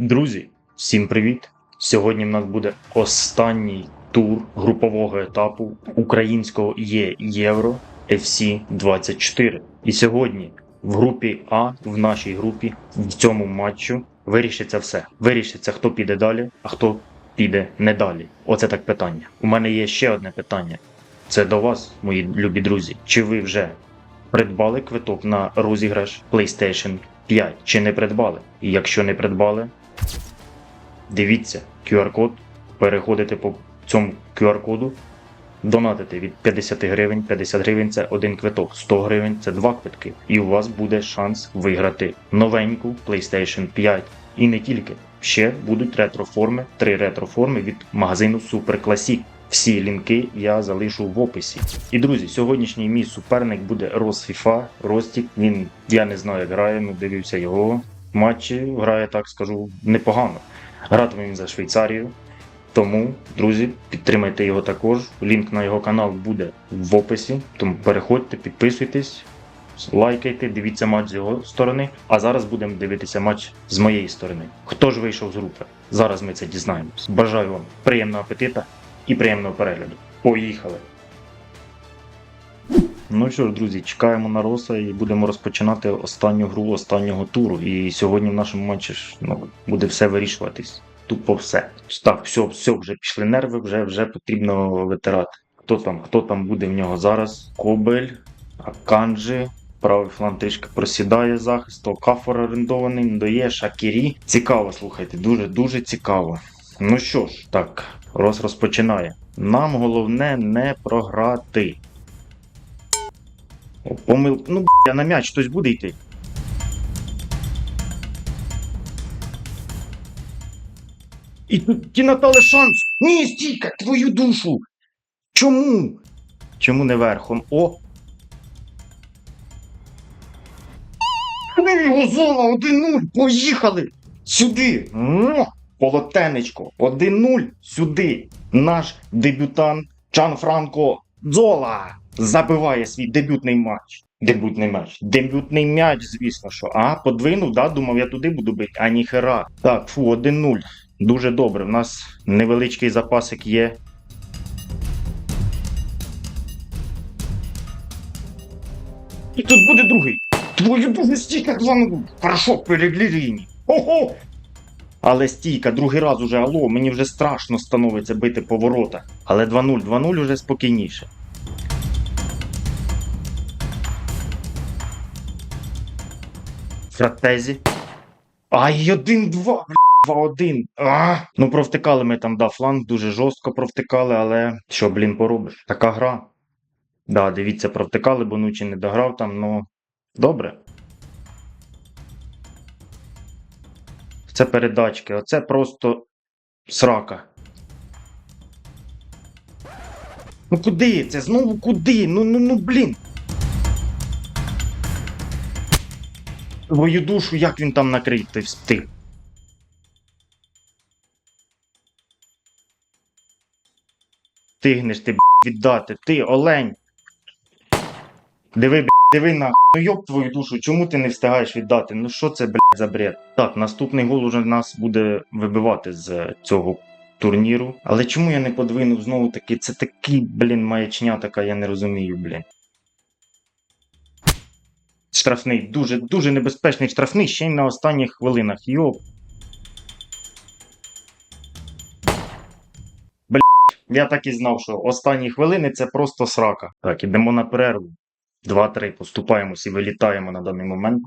Друзі, всім привіт! Сьогодні в нас буде останній тур групового етапу українського є Євро FC 24. І сьогодні в групі А, в нашій групі, в цьому матчу вирішиться все. Вирішиться, хто піде далі, а хто піде не далі. Оце так питання. У мене є ще одне питання. Це до вас, мої любі друзі. Чи ви вже придбали квиток на розіграш PlayStation 5 чи не придбали? І якщо не придбали, дивіться QR-код, переходите по цьому QR-коду, донатите від 50 гривень. 50 гривень це один квиток, 100 гривень це два квитки. І у вас буде шанс виграти новеньку PlayStation 5. І не тільки. Ще будуть ретроформи, три ретроформи від магазину Super Classic. Всі лінки я залишу в описі. І друзі, сьогоднішній мій суперник буде Рос FIFA. Ростік. Він я не знаю, як грає, ну дивився його матчі. Грає, так скажу, непогано. Гратиме він за Швейцарію. Тому, друзі, підтримайте його також. Лінк на його канал буде в описі. Тому переходьте, підписуйтесь, лайкайте, дивіться матч з його сторони. А зараз будемо дивитися матч з моєї сторони. Хто ж вийшов з групи? Зараз ми це дізнаємось. Бажаю вам приємного апетита і приємного перегляду. Поїхали! Ну що ж, друзі, чекаємо на Роса і будемо розпочинати останню гру останнього туру. І сьогодні в нашому матчі ну, буде все вирішуватись. Тупо все. Так, все, все, вже пішли нерви, вже, вже потрібно витирати. Хто там, хто там буде в нього зараз? Кобель, Аканджі. Правий фланг трішки просідає захист, Кафор орендований, дає Шакірі. Цікаво, слухайте, дуже дуже цікаво. Ну що ж, так, Рос розпочинає. Нам головне не програти. Помил... Ну, б***ь, на м'яч хтось буде йти. І тут ті Натали шанс. Ні, стійка, твою душу. Чому? Чому не верхом? О! Зона 1-0, поїхали! Сюди! Полотенечко, 1-0 сюди. Наш дебютант Чан Франко Дзола забиває свій дебютний матч. Дебютний матч. Дебютний м'яч, звісно, що. А, подвинув, да? Думав, я туди буду бити, а ніхера. Так, фу, 1-0. Дуже добре. У нас невеличкий запасик є. І тут буде другий. Твою дуже стійка 2-0. Хорошо, перегли лінії. Ого! Але стійка, другий раз уже алло, мені вже страшно становиться бити по воротах. Але 2-0, 2-0 уже спокійніше. Фратезі. Ай, 1-2, 2-1. А! Ну провтикали ми там, да, фланг дуже жорстко провтикали, але що, блін, поробиш? Така гра. Да, дивіться, провтикали, бо Нучі не дограв там, ну добре. Це передачки, оце просто срака. Ну куди це? Знову куди? Ну ну ну блін. Твою душу, як він там накрити встиг. Тигнеш ти, б**, віддати. Ти, олень. Диви, б**, диви на. Ну йоб твою душу, чому ти не встигаєш віддати? Ну що це, блядь, за бред? Так, наступний гол уже нас буде вибивати з цього турніру. Але чому я не подвинув знову таки? Це такий, блін, маячня така, я не розумію, блін. Штрафний, дуже, дуже небезпечний штрафний ще й на останніх хвилинах. Йоп. Блін, я так і знав, що останні хвилини це просто срака. Так, ідемо на перерву. 2-3 поступаємось і вилітаємо на даний момент.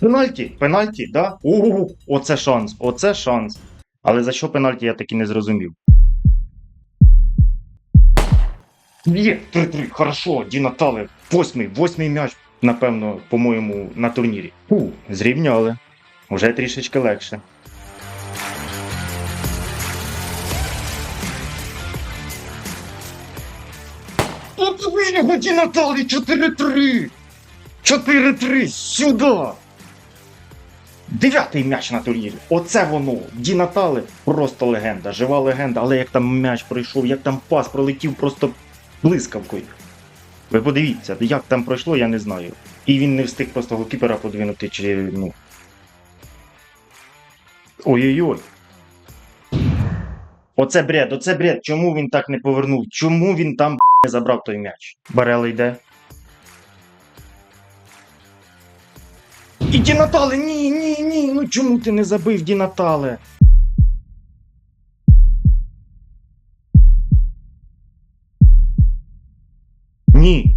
Пенальті, пенальті, да? Ого, оце шанс, оце шанс. Але за що пенальті я таки не зрозумів. Є, 3-3, хорошо, Ді Натали. Восьмий, восьмий м'яч, напевно, по-моєму, на турнірі. Фу, зрівняли. Вже трішечки легше. От Ді Наталі 4-3! 4-3, сюди! Дев'ятий м'яч на турнірі. Оце воно. Ді Натали просто легенда, жива легенда. Але як там м'яч пройшов, як там пас пролетів просто блискавкою. Ви подивіться, як там пройшло, я не знаю. І він не встиг просто голкіпера подвинути, чи ну. Ой-ой-ой. Оце бред, оце бред. Чому він так не повернув? Чому він там забрав той м'яч? Барела йде. І Ді Натале, ні, ні, ні. Ну чому ти не забив Ді Натале? Ні.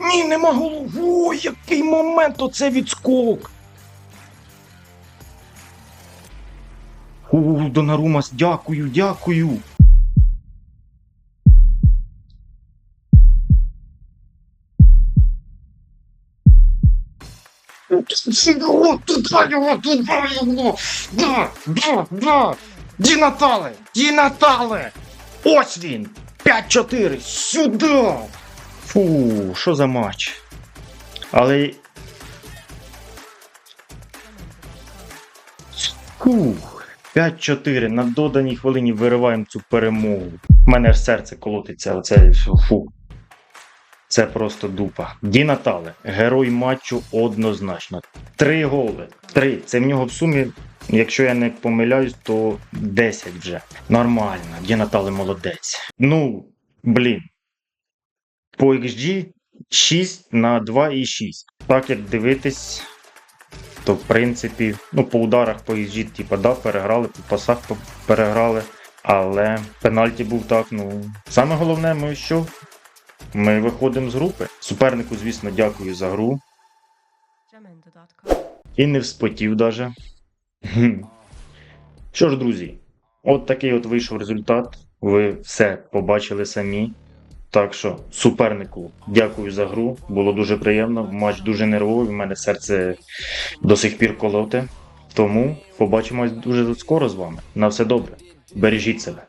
Ні, нема голову. Ой, який момент оце відскок. У, Донарумас, дякую, дякую. О, туди його, туди його. Да, да, да. Ді Натале, Ді Натале. Ось він. 5-4. Сюди. Фу, що за матч. Але. Фух. 5-4. На доданій хвилині вириваємо цю перемогу. У мене ж серце колотиться. Оце фу. Це просто дупа. Ді Натале, герой матчу однозначно. Три голи. Три. Це в нього в сумі, якщо я не помиляюсь, то 10 вже. Нормально. Ді Натале молодець. Ну, блін. По XG 6 на 2,6. Так як дивитись, то в принципі, ну, по ударах по XG, типа, да, переграли, по пасах переграли. Але пенальті був так, ну. Саме головне, ми що? Ми виходимо з групи. Супернику, звісно, дякую за гру. І не вспотів даже. Що ж, друзі, от такий от вийшов результат. Ви все побачили самі. Так що супернику дякую за гру. Було дуже приємно. Матч дуже нервовий. У мене серце до сих пір колоте. Тому побачимось дуже скоро з вами. На все добре. Бережіть себе.